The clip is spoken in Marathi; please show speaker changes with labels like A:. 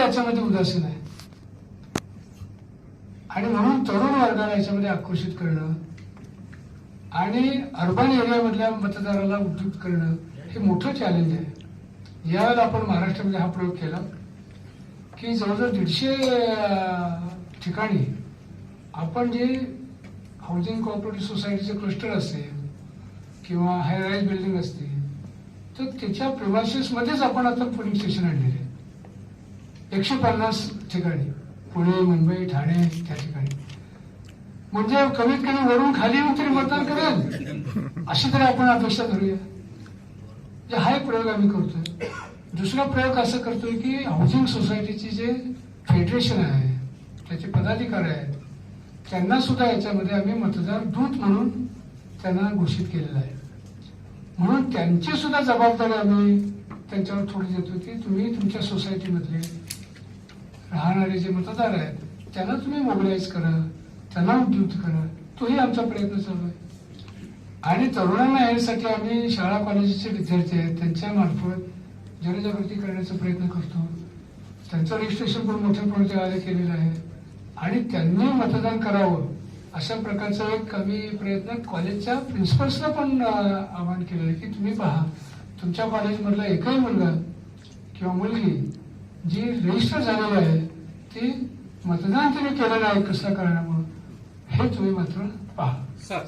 A: याच्यामध्ये उदासीन आहे आणि म्हणून तरुण वर्गाला याच्यामध्ये आकर्षित करणं आणि अर्बन एरियामधल्या मतदाराला उद्युक्त करणं हे मोठं चॅलेंज आहे यावेळेला आपण महाराष्ट्रामध्ये हा प्रयोग केला की जवळजवळ दीडशे ठिकाणी आपण जे हाऊसिंग कॉपरेटिव्ह सोसायटीचे क्लस्टर असेल किंवा हाय राईज बिल्डिंग असतील तर त्याच्या premises मध्येच आपण आता पोलिंग स्टेशन आणलेले आहे. एकशे पन्नास ठिकाणी पुणे मुंबई ठाणे त्या ठिकाणी. म्हणजे कमीत कमी वरून खाली येऊन तरी मतदान करेल. अशी तरी आपण अपेक्षा धरूया. म्हणजे हा एक प्रयोग आम्ही करतोय. दुसरा प्रयोग असं करतोय की हाऊसिंग सोसायटीची जे फेडरेशन आहे त्याचे पदाधिकारी आहेत त्यांना सुद्धा याच्यामध्ये आम्ही मतदार दूत म्हणून त्यांना घोषित केलेलं आहे. म्हणून त्यांची सुद्धा जबाबदारी आम्ही त्यांच्यावर थोडी देतो की तुम्ही तुमच्या सोसायटीमधले राहणारे जे मतदार आहेत त्यांना तुम्ही मोबिलाईज करा त्यांना उद्युक्त करा. तोही आमचा प्रयत्न चालू आहे. आणि तरुणांना यासाठी आम्ही शाळा कॉलेजचे विद्यार्थी आहेत त्यांच्या मार्फत जनजागृती करण्याचा प्रयत्न करतो. त्यांचं रजिस्ट्रेशन पण मोठ्या प्रमाणात केलेलं आहे. आणि त्यांनी मतदान करावं अशा प्रकारचा एक आम्ही प्रयत्न कॉलेजच्या प्रिन्सिपल्सला पण आवाहन केलं आहे की तुम्ही पहा तुमच्या कॉलेजमधला एकही मुलगा किंवा मुलगी जी रजिस्टर झालेली आहे ती मतदान तिने केलेलं आहे कसल्या कारणामुळे हे तुम्ही मात्र पहा.
B: सर